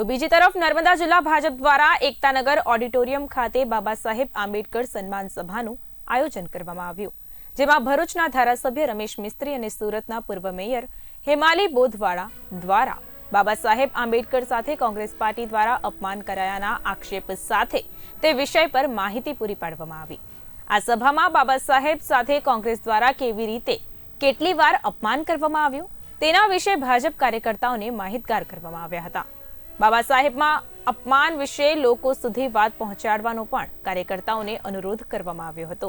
તો બીજી તરફ નર્મદા જિલ્લા ભાજપ દ્વારા એકતાનગર ઓડિટોરિયમ ખાતે બાબા સાહેબ આંબેડકર સન્માન સભાનું આયોજન કરવામાં આવ્યું. જેમાં ભરૂચના ધારાસભ્ય રમેશ મિસ્ત્રી અને સુરતના પૂર્વ મેયર હેમાલી બોધવાળા દ્વારા બાબા સાહેબ આંબેડકર સાથે કોંગ્રેસ પાર્ટી દ્વારા અપમાન કરાયાના આક્ષેપ સાથે તે વિષય પર માહિતી પૂરી પાડવામાં આવી. આ સભામાં બાબા સાહેબ સાથે કોંગ્રેસ દ્વારા કેવી રીતે કેટલી વાર અપમાન કરવામાં આવ્યું તેના વિશે ભાજપ કાર્યકર્તાઓને માહિતગાર કરવામાં આવ્યા હતા. બાબા સાહેબમાં અપમાન વિશે લોકો સુધી વાત પહોંચાડવાનો પણ કાર્યકર્તાઓને અનુરોધ કરવામાં આવ્યો હતો.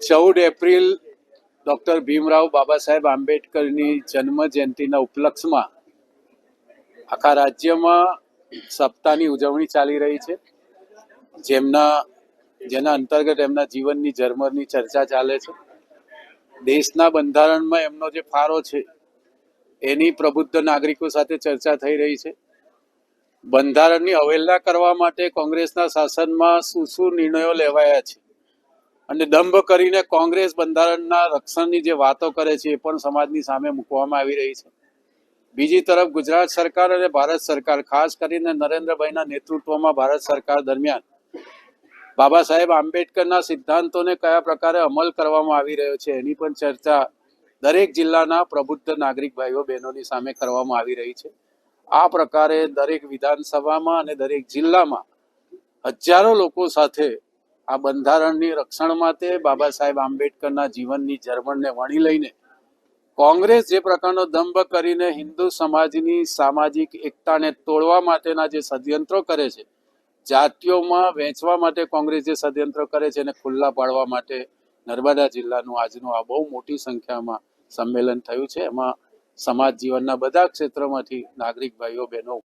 ચૌદ એપ્રિલ ડોક્ટર ભીમરાવ બાબા સાહેબ આંબેડકરની જન્મ જયંતિના ઉપલક્ષમાં આખા રાજ્યમાં સપ્તાહની ઉજવણી ચાલી રહી છે. જેમના, જેના અંતર્ગત એમના જીવનની જર્મરની ચર્ચા ચાલે છે. દેશના બંધારણમાં એમનો જે ફાળો છે એની પ્રબુદ્ધ નાગરિકો સાથે ચર્ચા થઈ રહી છે. બંધારણની અવહેલના કરવા માટે કોંગ્રેસના શાસનમાં શું શું નિર્ણયો લેવાયા છે? અને દંભ કરીને કોંગ્રેસ બંધારણના રક્ષણની જે વાતો કરે છે એ પણ સમાજની સામે મૂકવામાં આવી રહી છે. બીજી તરફ ગુજરાત સરકાર અને ભારત સરકાર, ખાસ કરીને નરેન્દ્રભાઈના નેતૃત્વમાં ભારત સરકાર દરમિયાન બાબા સાહેબ આંબેડકરના સિદ્ધાંતોને કયા પ્રકારે અમલ કરવામાં આવી રહ્યો છે એની પણ ચર્ચા દરેક જિલ્લાના પ્રબુદ્ધ નાગરિક ભાઈઓ બહેનોની સામે કરવામાં આવી રહી છે. આ પ્રકારે દરેક વિધાનસભામાં અને દરેક જિલ્લામાં હજારો લોકો સાથે આ બંધારણની રક્ષણ માટે બાબા સાહેબ આંબેડકરના જીવનની જર્મણને વણી લઈને કોંગ્રેસ જે પ્રકારનો દંભ કરીને હિન્દુ સમાજની સામાજિક એકતાને તોડવા માટેના જે ષડયંત્રો કરે છે, જાતિઓમાં વહેંચવા માટે કોંગ્રેસ જે ષડયંત્ર કરે છે એને ખુલ્લા પાડવા માટે નર્મદા જિલ્લાનું આજનું આ બહુ મોટી સંખ્યામાં સંમેલન થયું છે. એમાં સમાજ જીવનના બધા ક્ષેત્રોમાંથી નાગરિક ભાઈઓ, બહેનો